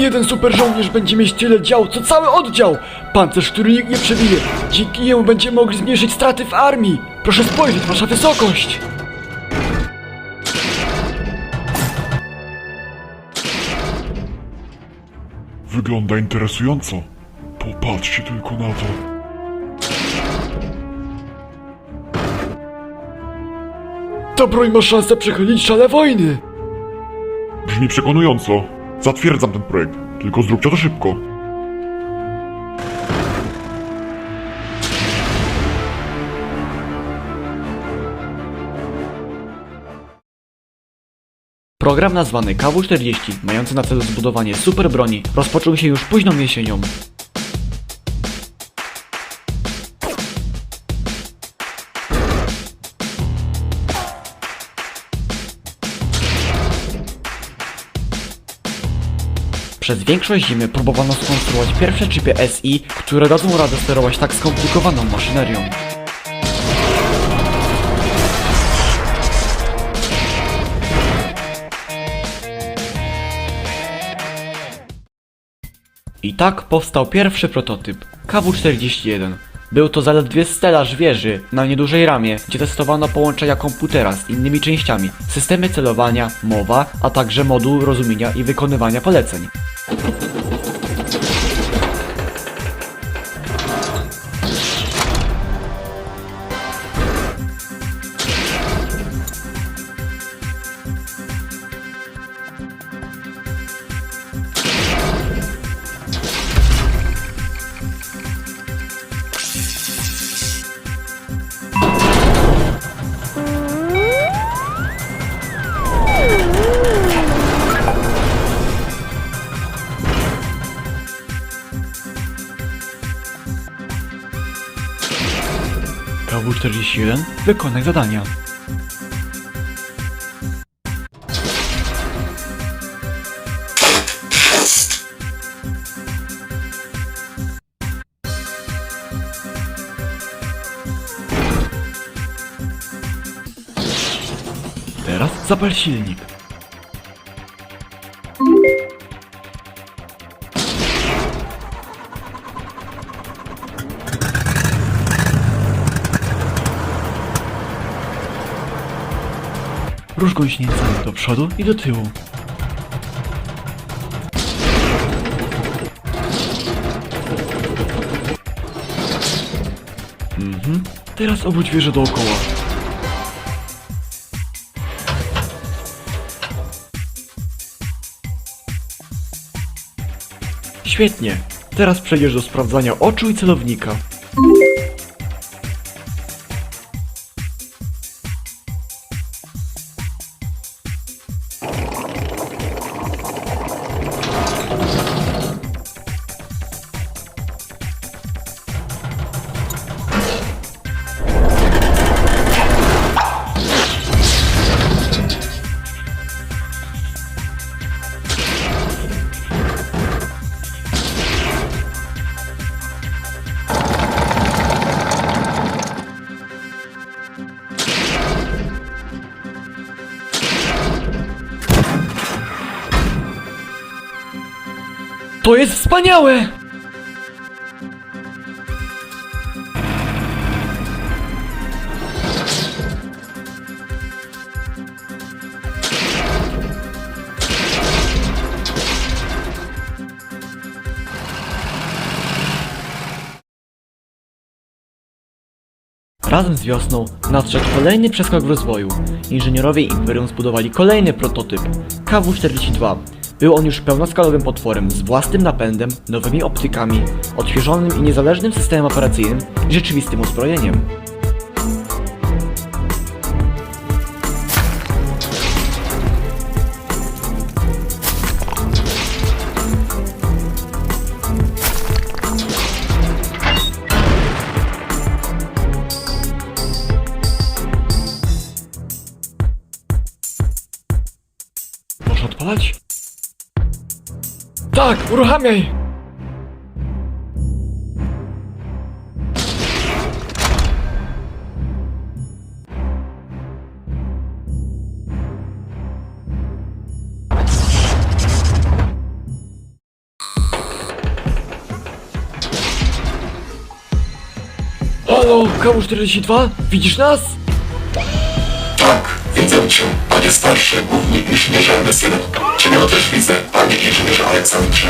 Jeden super żołnierz będzie mieć tyle dział, co cały oddział! Pancerz, który nikt nie przebije. Dzięki niemu będziemy mogli zmniejszyć straty w armii. Proszę spojrzeć, wasza wysokość! Wygląda interesująco. Popatrzcie tylko na to. Ta broń ma szansę przechylić szale wojny! Brzmi przekonująco. Zatwierdzam ten projekt. Tylko zróbcie to szybko. Program nazwany KW-40, mający na celu zbudowanie super broni, rozpoczął się już późną jesienią. Przez większość zimy próbowano skonstruować pierwsze chipy SI, które dadzą radę sterować tak skomplikowaną maszynerią. I tak powstał pierwszy prototyp KW-41. Był to zaledwie stelaż wieży na niedużej ramie, gdzie testowano połączenia komputera z innymi częściami, systemy celowania, mowa, a także moduł rozumienia i wykonywania poleceń. KW-41 wykonaj zadania. Teraz zapal silnik. Rusz gąsienicami do przodu i do tyłu. Mhm. Teraz obróć wieżę dookoła. Świetnie. Teraz przejdziesz do sprawdzania oczu i celownika. Jest wspaniałe! Razem z wiosną nadszedł kolejny przeskok w rozwoju. Inżynierowie Imperium zbudowali kolejny prototyp KW-42. Był on już pełnoskalowym potworem z własnym napędem, nowymi optykami, odświeżonym i niezależnym systemem operacyjnym i rzeczywistym uzbrojeniem. Tak, uruchamiaj! Halo, KW42? Widzisz nas? Tak! Widzę cię, panie starszy, główny inżynierze Messyna. Ciebie też widzę, panie inżynierze Aleksandrze.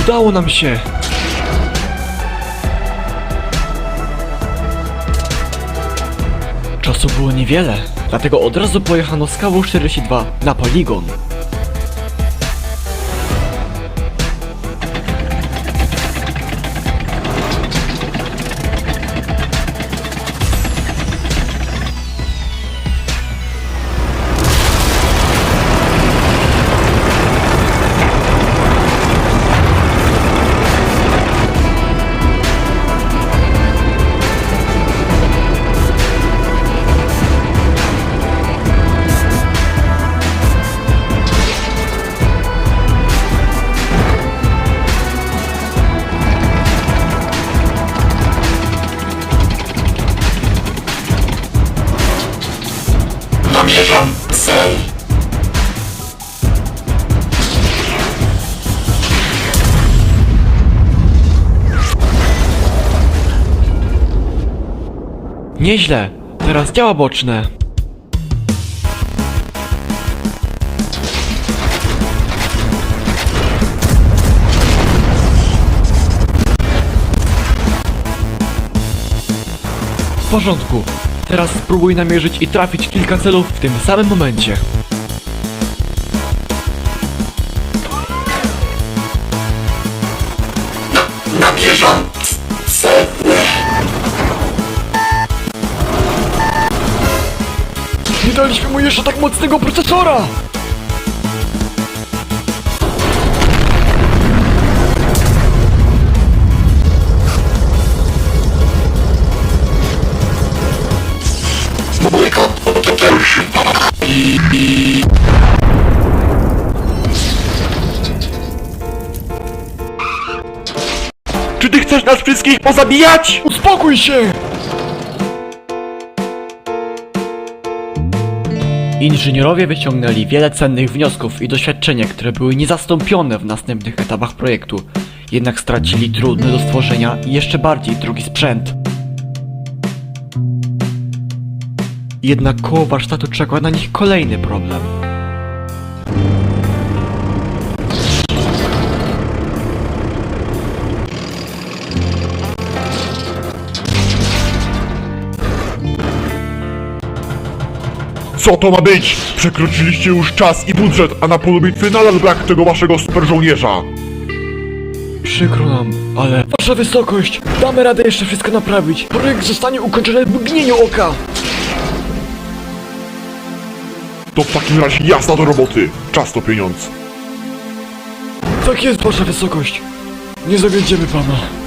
Udało nam się! Czasu było niewiele, dlatego od razu pojechano z KW42 na poligon. Cel. Nieźle, teraz działa boczne. W porządku. Teraz spróbuj namierzyć i trafić kilka celów w tym samym momencie. Cel. Nie daliśmy mu jeszcze tak mocnego procesora! Wszystkich pozabijać? Uspokój się! Inżynierowie wyciągnęli wiele cennych wniosków i doświadczenia, które były niezastąpione w następnych etapach projektu. Jednak stracili trudny do stworzenia i jeszcze bardziej drogi sprzęt. Jednak koło warsztatu czekał na nich kolejny problem. Co to ma być? Przekroczyliście już czas i budżet, a na polu bitwy nadal brak tego waszego super żołnierza. Przykro nam, ale Wasza wysokość, damy radę jeszcze wszystko naprawić. Projekt zostanie ukończony w mgnieniu oka. To w takim razie jasna do roboty. Czas to pieniądz. Tak jest, wasza wysokość. Nie zawiedziemy pana.